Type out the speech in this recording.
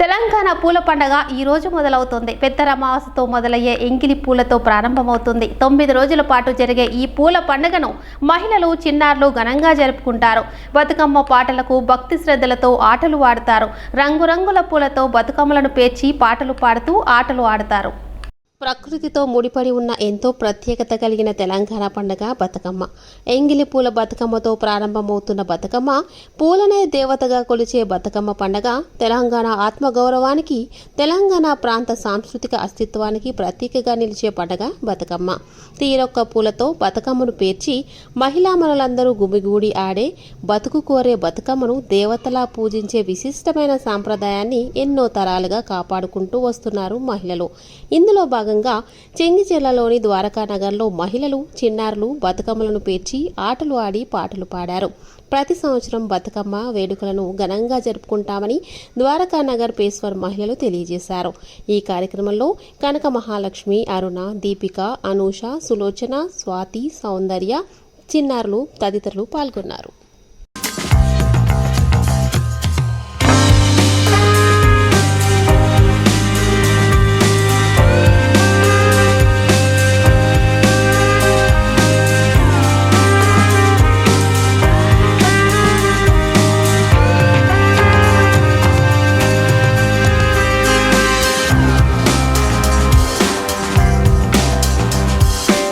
తెలంగాణ పూల పండగ ఈ రోజు మొదలవుతుంది. పెద్దర అమావాసతో మొదలయ్యే ఎంగిలి పూలతో ప్రారంభమవుతుంది. తొమ్మిది రోజుల పాటు జరిగే ఈ పూల పండుగను మహిళలు చిన్నారులు ఘనంగా జరుపుకుంటారు. బతుకమ్మ పాటలకు భక్తి శ్రద్ధలతో ఆటలు ఆడతారు. రంగురంగుల పూలతో బతుకమ్మలను పేర్చి పాటలు పాడుతూ ఆటలు ఆడతారు. ప్రకృతితో ముడిపడి ఉన్న ఎంతో ప్రత్యేకత కలిగిన తెలంగాణ పండుగ బతుకమ్మ. ఎంగిలి పూల బతుకమ్మతో ప్రారంభమవుతున్న బతుకమ్మ పూలనే దేవతగా కొలిచే బతుకమ్మ పండుగ తెలంగాణ ఆత్మగౌరవానికి తెలంగాణ ప్రాంత సాంస్కృతిక అస్తిత్వానికి ప్రతీకగా నిలిచే పండుగ బతుకమ్మ. తీరొక్క పూలతో బతుకమ్మను పేర్చి మహిళామణులందరూ గుమిగూడి ఆడే బతుకు కోరే బతుకమ్మను దేవతలా పూజించే విశిష్టమైన సాంప్రదాయాన్ని ఎన్నో తరాలుగా కాపాడుకుంటూ వస్తున్నారు మహిళలు. ఇందులో భాగంగా చెంగిచెర్లలోని ద్వారకా నగర్లో మహిళలు చిన్నారులు బతుకమ్మలను పేర్చి ఆటలు ఆడి పాటలు పాడారు. ప్రతి సంవత్సరం బతుకమ్మ వేడుకలను ఘనంగా జరుపుకుంటామని ద్వారకా నగర్ పేశ్వర్ మహిళలు తెలియజేశారు. ఈ కార్యక్రమంలో కనక మహాలక్ష్మి అరుణ దీపిక అనూష సులోచన స్వాతి సౌందర్య చిన్నారులు తదితరులు పాల్గొన్నారు.